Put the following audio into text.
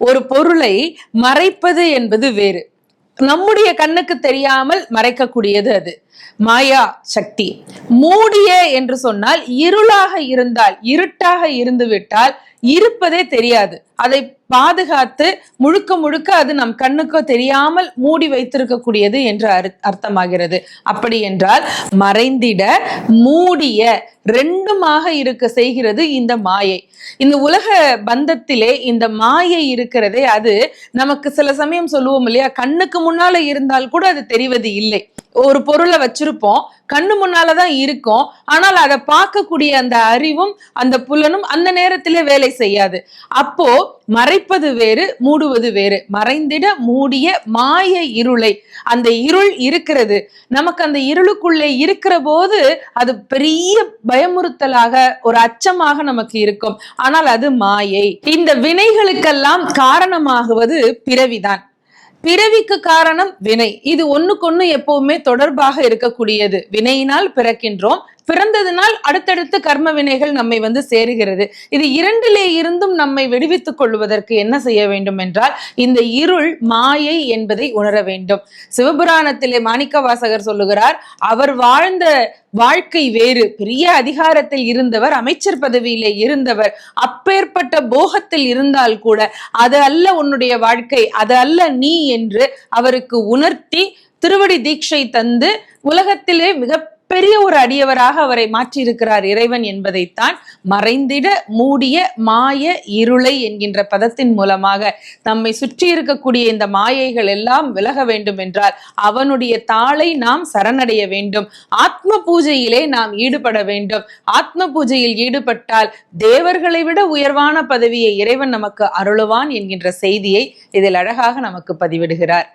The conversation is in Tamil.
ஒரு பொருளை மறைப்பது என்பது வேறு. நம்முடைய கண்ணுக்கு தெரியாமல் மறைக்கக்கூடியது அது. மாயா சக்தி மூடிய என்று சொன்னால் இருளாக இருந்தால் இருட்டாக இருந்து விட்டால் இருப்பதே தெரியாது. அதை பாதுகாத்து முழுக்க முழுக்க அது நம் கண்ணுக்கு தெரியாமல் மூடி வைத்திருக்கக்கூடியது என்று அர்த்தமாகிறது. அப்படி என்றால் மறைந்திட மூடிய ரெண்டுமாக இருக்க செய்கிறது இந்த மாயை. இந்த உலக பந்தத்திலே இந்த மாயை இருக்கிறதே அது நமக்கு சில சமயம் சொல்லுவோம் இல்லையா? கண்ணுக்கு முன்னால இருந்தால் கூட அது தெரிவது இல்லை. ஒரு பொருளை வச்சிருப்போம். கண்ணு முன்னாலதான் இருக்கும். ஆனால் அதை பார்க்கக்கூடிய அந்த அறிவும் அந்த புலனும் அந்த நேரத்திலே வேலை செய்யாது. அப்போ மறைப்பது வேறு மூடுவது வேறு. மறைந்திட மூடிய மாய இருளை. அந்த இருள் இருக்கிறது. நமக்கு அந்த இருளுக்குள்ளே இருக்கிற போது அது பெரிய பயமுறுத்தலாக ஒரு அச்சமாக நமக்கு இருக்கும். ஆனால் அது மாயை. இந்த வினைகளுக்கெல்லாம் காரணமாகுவது பிறவிதான். பிறவிக்கு காரணம் வினை. இது ஒண்ணுக்கொண்ணு எப்பவுமே தொடர்பாக இருக்கக்கூடியது. வினையினால் பிறக்கின்றோம் பிறந்ததினால் அடுத்தடுத்து கர்ம வினைகள் நம்மை வந்து சேருகிறது. இது இரண்டிலே இருந்தும் நம்மை விடுவித்துக் கொள்வதற்கு என்ன செய்ய வேண்டும் என்றால் இந்த இருள் மாயை என்பதை உணர வேண்டும். சிவபுராணத்திலே மாணிக்க வாசகர் சொல்லுகிறார் அவர் வாழ்ந்த வாழ்க்கை வேறு. பெரிய அதிகாரத்தில் இருந்தவர் அமைச்சர் பதவியிலே இருந்தவர். அப்பேற்பட்ட போகத்தில் இருந்தால் கூட அது அல்ல உன்னுடைய வாழ்க்கை அது அல்ல நீ என்று அவருக்கு உணர்த்தி திருவடி தீட்சை தந்து உலகத்திலே மிக பெரிய ஒரு அடியவராக அவரை மாற்றியிருக்கிறார் இறைவன் என்பதைத்தான் மறைந்திட மூடிய மாய இருளை என்கின்ற பதத்தின் மூலமாக நம்மை சுற்றி இருக்கக்கூடிய இந்த மாயைகள் எல்லாம் விலக வேண்டும் என்றால் அவனுடைய தாளை நாம் சரணடைய வேண்டும். ஆத்ம பூஜையிலே நாம் ஈடுபட வேண்டும். ஆத்ம பூஜையில் ஈடுபட்டால் தேவர்களை விட உயர்வான பதவியை இறைவன் நமக்கு அருளுவான் என்கின்ற செய்தியை இதில் அழகாக நமக்கு பதிவிடுகிறார்.